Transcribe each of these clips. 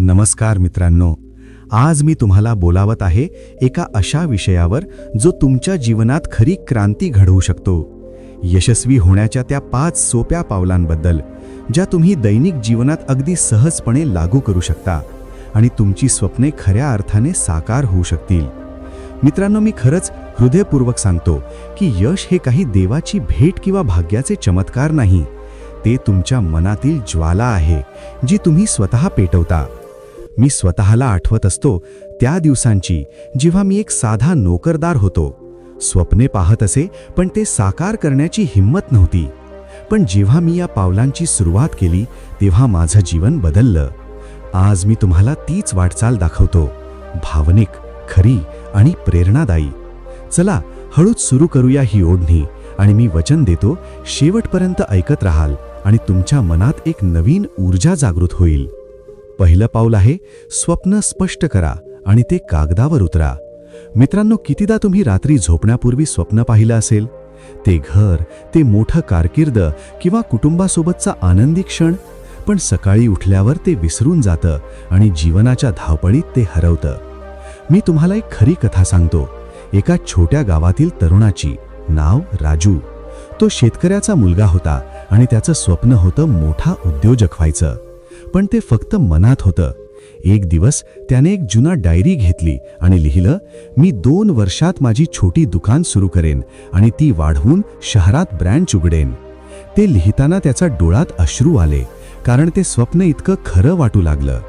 नमस्कार मित्रांनो आज मी तुम्हाला बोलावत आहे एका अशा विषयावर जो तुमच्या जीवनात खरी क्रांती घडवू शकतो. यशस्वी होण्याच्या त्या पाच सोप्या पावलांबद्दल ज्या तुम्ही दैनिक जीवनात अगदी सहजपणे लागू करू शकता आणि तुमची स्वप्ने खऱ्या अर्थाने साकार होऊ शकतील. मित्रांनो मी खरंच हृदयपूर्वक सांगतो की यश हे काही देवाची भेट किंवा भाग्याचे चमत्कार नाही. ते तुमच्या मनातील ज्वाला आहे जी तुम्ही स्वतः पेटवता. मी स्वतःला आठवत असतो त्या दिवसांची जेव्हा मी एक साधा नोकरदार होतो. स्वप्ने पाहत असे पण ते साकार करण्याची हिंमत नव्हती. पण जेव्हा मी या पावलांची सुरुवात केली तेव्हा माझं जीवन बदललं. आज मी तुम्हाला तीच वाटचाल दाखवतो. भावनिक खरी आणि प्रेरणादायी. चला हळूच सुरू करूया ही ओढणी आणि मी वचन देतो शेवटपर्यंत ऐकत राहाल आणि तुमच्या मनात एक नवीन ऊर्जा जागृत होईल. पहिलं पाऊल आहे स्वप्न स्पष्ट करा आणि ते कागदावर उतरा. मित्रांनो कितीदा तुम्ही रात्री झोपण्यापूर्वी स्वप्न पाहिलं असेल? ते घर ते मोठं कारकीर्द किंवा कुटुंबासोबतचा आनंदी क्षण? पण सकाळी उठल्यावर ते विसरून जातं आणि जीवनाच्या धावपळीत ते हरवतं. मी तुम्हाला एक खरी कथा सांगतो. एका छोट्या गावातील तरुणाची नाव राजू. तो शेतकऱ्याचा मुलगा होता आणि त्याचं स्वप्न होतं मोठा उद्योजक व्हायचं. पण ते फक्त मनात होतं. एक दिवस त्याने एक जुना डायरी घेतली आणि लिहिलं मी दोन वर्षात माझी छोटी दुकान सुरू करेन आणि ती वाढवून शहरात ब्रँच उघडेन. ते लिहिताना त्याचा डोळ्यात अश्रू आले कारण ते स्वप्न इतकं खरं वाटू लागलं.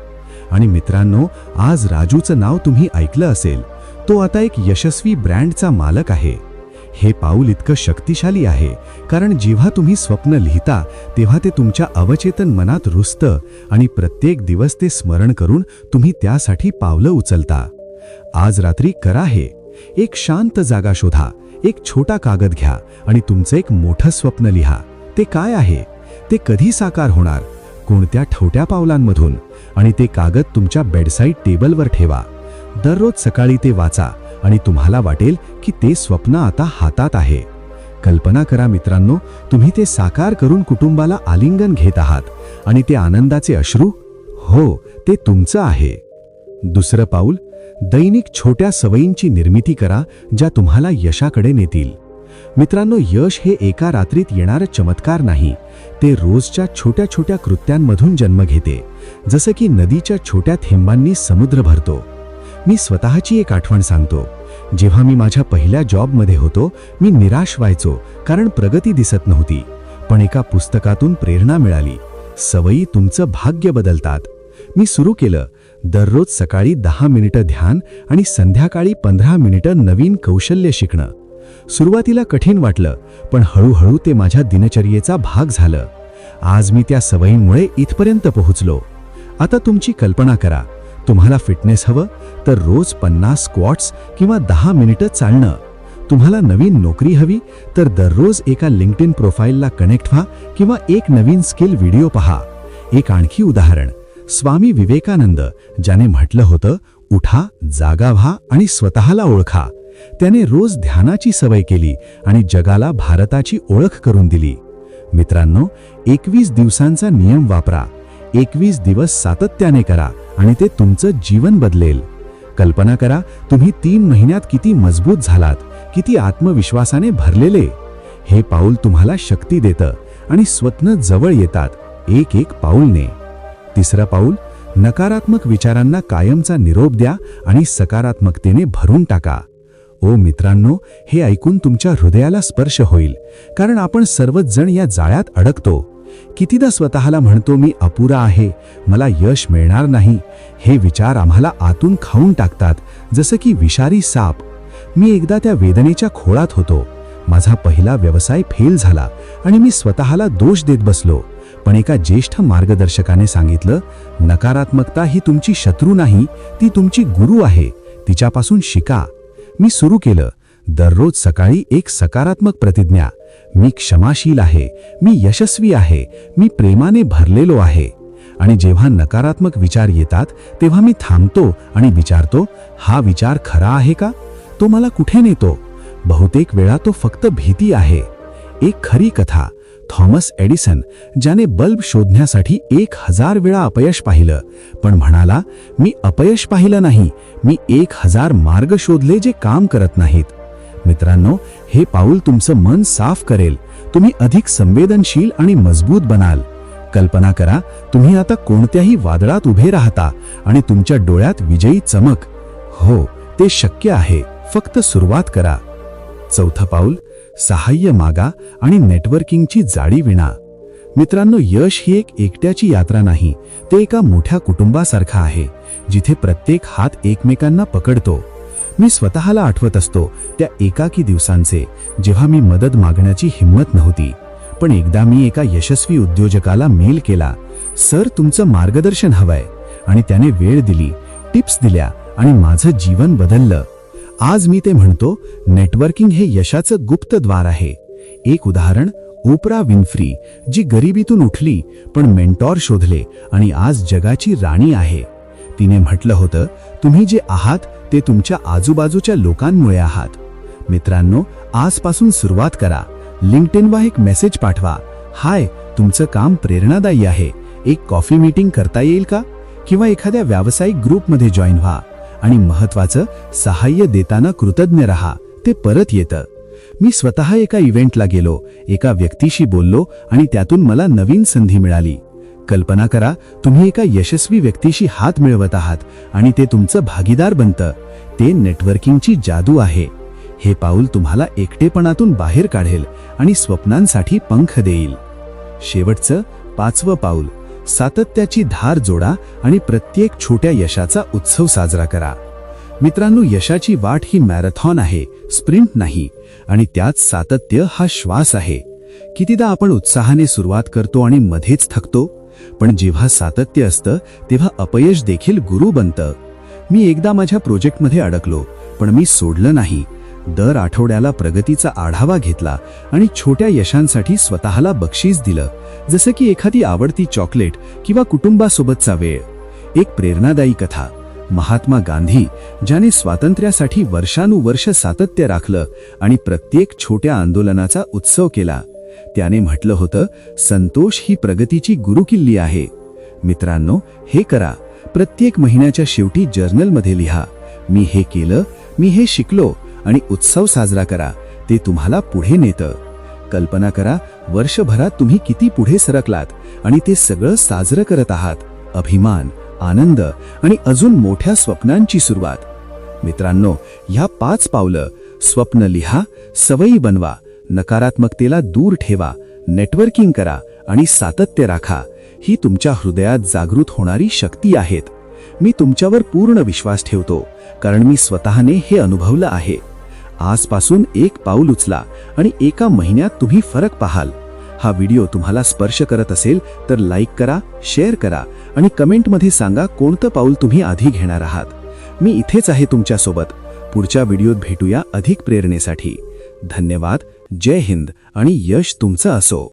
आणि मित्रांनो आज राजूचं नाव तुम्ही ऐकलं असेल. तो आता एक यशस्वी ब्रँडचा मालक आहे. हे पाऊल इतकं शक्तिशाली आहे कारण जेव्हा तुम्ही स्वप्न लिहिता तेव्हा ते तुमच्या अवचेतन मनात रुजतं आणि प्रत्येक दिवस ते स्मरण करून तुम्ही त्यासाठी पावलं उचलता. आज रात्री करा हे. एक शांत जागा शोधा एक छोटा कागद घ्या आणि तुमचं एक मोठं स्वप्न लिहा. ते काय आहे? ते कधी साकार होणार? कोणत्या ठवट्या पावलांमधून? आणि ते कागद तुमच्या बेडसाईड टेबलवर ठेवा. दररोज सकाळी ते वाचा आणि तुम्हाला वाटेल की ते स्वप्न आता हातात आहे. कल्पना करा मित्रांनो तुम्ही ते साकार करून कुटुंबाला आलिंगन घेत आहात आणि ते आनंदाचे अश्रू हो ते तुमचं आहे. दुसरं पाऊल दैनिक छोट्या सवयींची निर्मिती करा ज्या तुम्हाला यशाकडे नेतील. मित्रांनो यश हे एका रात्रीत येणारं चमत्कार नाही ते रोजच्या छोट्या छोट्या कृत्यांमधून जन्म घेते. जसं की नदीच्या छोट्या थेंबांनी समुद्र भरतो. मी स्वतःची एक आठवण सांगतो. जेव्हा मी माझ्या पहिल्या जॉबमध्ये होतो मी निराश व्हायचो कारण प्रगती दिसत नव्हती. पण एका पुस्तकातून प्रेरणा मिळाली. सवयी तुमचं भाग्य बदलतात. मी सुरू केलं. दररोज सकाळी दहा मिनिटं ध्यान आणि संध्याकाळी पंधरा मिनिटं नवीन कौशल्य शिकणं. सुरुवातीला कठीण वाटलं पण हळूहळू ते माझ्या दिनचर्येचा भाग झालं. आज मी त्या सवयींमुळे इथपर्यंत पोहोचलो. आता तुमची कल्पना करा. तुम्हाला फिटनेस हवं तर रोज पन्नास स्क्वॉट्स किंवा दहा मिनिटं चालणं. तुम्हाला नवीन नोकरी हवी तर दररोज एका लिंक्डइन प्रोफाईलला कनेक्ट व्हा किंवा एक नवीन स्किल व्हिडिओ पहा. एक आणखी उदाहरण. स्वामी विवेकानंद ज्याने म्हटलं होतं उठा जागा व्हा आणि स्वतःला ओळखा. त्याने रोज ध्यानाची सवय केली आणि जगाला भारताची ओळख करून दिली. मित्रांनो एकवीस दिवसांचा नियम वापरा. एकवीस दिवस सातत्याने करा आणि ते तुमचं जीवन बदलेल. कल्पना करा तुम्ही तीन महिन्यात किती मजबूत झालात किती आत्मविश्वासाने भरलेले. हे पाऊल तुम्हाला शक्ती देतं आणि स्वप्न जवळ येतात एक एक पाऊलने. तिसरं पाऊल नकारात्मक विचारांना कायमचा निरोप द्या आणि सकारात्मकतेने भरून टाका. ओ मित्रांनो हे ऐकून तुमच्या हृदयाला स्पर्श होईल कारण आपण सर्वच जण या जाळ्यात अडकतो. कितीदा स्वतःला म्हणतो मी अपुरा आहे मला यश मिळणार नाही. हे विचार आम्हाला आतून खाऊन टाकतात जसं की विषारी साप. मी एकदा त्या वेदनेच्या खोळात होतो. माझा पहिला व्यवसाय फेल झाला आणि मी स्वतःला दोष देत बसलो. पण एका ज्येष्ठ मार्गदर्शकाने सांगितलं नकारात्मकता ही तुमची शत्रू नाही ती तुमची गुरु आहे तिच्यापासून शिका. मी सुरू केलं. दररोज सकाळी एक सकारात्मक प्रतिज्ञा. मी क्षमाशील आहे मी यशस्वी आहे मी प्रेमाने भरलेलो आहे. आणि जेव्हा नकारात्मक विचार येतात तेव्हा मी थांबतो आणि विचारतो हा विचार खरा आहे का? तो मला कुठे नेतो? बहुतेक वेळा तो फक्त भीती आहे. एक खरी कथा थॉमस एडिसन ज्याने बल्ब शोधण्यासाठी एक हजार वेळा अपयश पाहिलं. पण म्हणाला मी अपयश पाहिलं नाही मी एक हजार मार्ग शोधले जे काम करत नाहीत. मित्रांनो हे पाऊल तुमचं मन साफ करेल. तुम्ही अधिक संवेदनशील आणि मजबूत बनाल. कल्पना करा तुम्ही आता कोणत्याही वादळात उभे राहता आणि तुमच्या डोळ्यात विजयी चमक. हो ते शक्य आहे. फक्त सुरुवात करा. चौथं पाऊल सहाय्य मागा आणि नेटवर्किंगची जाळी विणा. मित्रांनो यश ही एक एकट्याची यात्रा नाही ते एका मोठ्या कुटुंबासारखं आहे जिथे प्रत्येक हात एकमेकांना पकडतो. मी स्वतःला आठवत असतो त्या एकाकी दिवसांचे जेव्हा मी मदत मागण्याची हिंमत नव्हती. पण एकदा मी एका यशस्वी उद्योजकाला मेल केला सर तुमचं मार्गदर्शन हवंय. आणि त्याने वेळ दिली टिप्स दिल्या आणि माझं जीवन बदललं. आज मी ते म्हणतो नेटवर्किंग हे यशाचं गुप्त द्वार आहे. एक उदाहरण ओपरा विन्फ्री जी गरिबीतून उठली पण मेंटॉर शोधले आणि आज जगाची राणी आहे. तिने म्हटलं होतं तुम्ही जे आहात ते तुमच्या आजूबाजूच्या लोकांमुळे आहात. मित्रांनो आजपासून सुरुवात करा. लिंक्डइनवर एक मेसेज पाठवा. हाय तुमचं काम प्रेरणादायी आहे. एक कॉफी मीटिंग करता येईल का? किंवा एखाद्या व्यावसायिक ग्रुपमध्ये जॉईन व्हा. आणि महत्वाचं सहाय्य देताना कृतज्ञ रहा. ते परत येतं. मी स्वतः एका इव्हेंटला गेलो. एका व्यक्तीशी बोललो आणि त्यातून मला नवीन संधी मिळाली. कल्पना करा तुम्ही एका यशस्वी व्यक्तीशी हात मिळवत आहात आणि ते तुमचं भागीदार बनतं. ते नेटवर्किंगची जादू आहे. हे पाऊल तुम्हाला एकटेपणातून बाहेर काढेल आणि स्वप्नांसाठी पंख देईल. शेवटचं पाचवं पाऊल सातत्याची धार जोडा आणि प्रत्येक छोट्या यशाचा उत्सव साजरा करा. मित्रांनो यशाची वाट ही मॅरेथॉन आहे स्प्रिंट नाही आणि त्यात सातत्य हा श्वास आहे. कितीदा आपण उत्साहाने सुरुवात करतो आणि मध्येच थकतो पण जेव्हा सातत्य असतं तेव्हा अपयश देखील गुरु बनतं. मी एकदा माझ्या प्रोजेक्टमध्ये अडकलो पण मी सोडलं नाही. दर आठवड्याला प्रगतीचा आढावा घेतला आणि छोट्या यशांसाठी स्वतःला बक्षीस दिलं. जसं की एखादी आवडती चॉकलेट किंवा कुटुंबासोबतचा वेळ. एक प्रेरणादायी कथा. महात्मा गांधी ज्याने स्वातंत्र्यासाठी वर्षानुवर्ष सातत्य राखलं आणि प्रत्येक छोट्या आंदोलनाचा उत्सव केला. त्याने म्हटलं होतं संतोष ही प्रगतीची गुरुकिल्ली आहे. मित्रांनो हे करा. प्रत्येक महिन्याच्या शेवटी जर्नलमध्ये लिहा. मी हे केलं मी हे शिकलो आणि उत्सव साजरा करा. ते तुम्हाला पुढे नेतं. कल्पना करा वर्षभरात तुम्ही किती पुढे सरकलात आणि ते सगळं साजरं करत आहात. अभिमान आनंद आणि अजून मोठ्या स्वप्नांची सुरुवात. मित्रांनो ह्या पाच पावलं स्वप्न लिहा सवयी बनवा. नकारात्मकतेला दूर ठेवा नेटवर्किंग करा आणि सातत्य राखा. ही तुमच्या हृदयात जागृत होणारी शक्ती आहेत. मी तुमच्यावर पूर्ण विश्वास ठेवतो कारण मी स्वतःने हे अनुभवलं आहे. आजपासून एक पाऊल उचला आणि एका महिन्यात तुम्ही फरक पाहाल. हा व्हिडिओ तुम्हाला स्पर्श करत असेल तर लाईक करा शेअर करा आणि कमेंटमध्ये सांगा कोणतं पाऊल तुम्ही आधी घेणार आहात. मी इथेच आहे तुमच्यासोबत. पुढच्या व्हिडिओत भेटूया अधिक प्रेरणेसाठी. धन्यवाद. जय हिंद आणि यश तुमचं असो.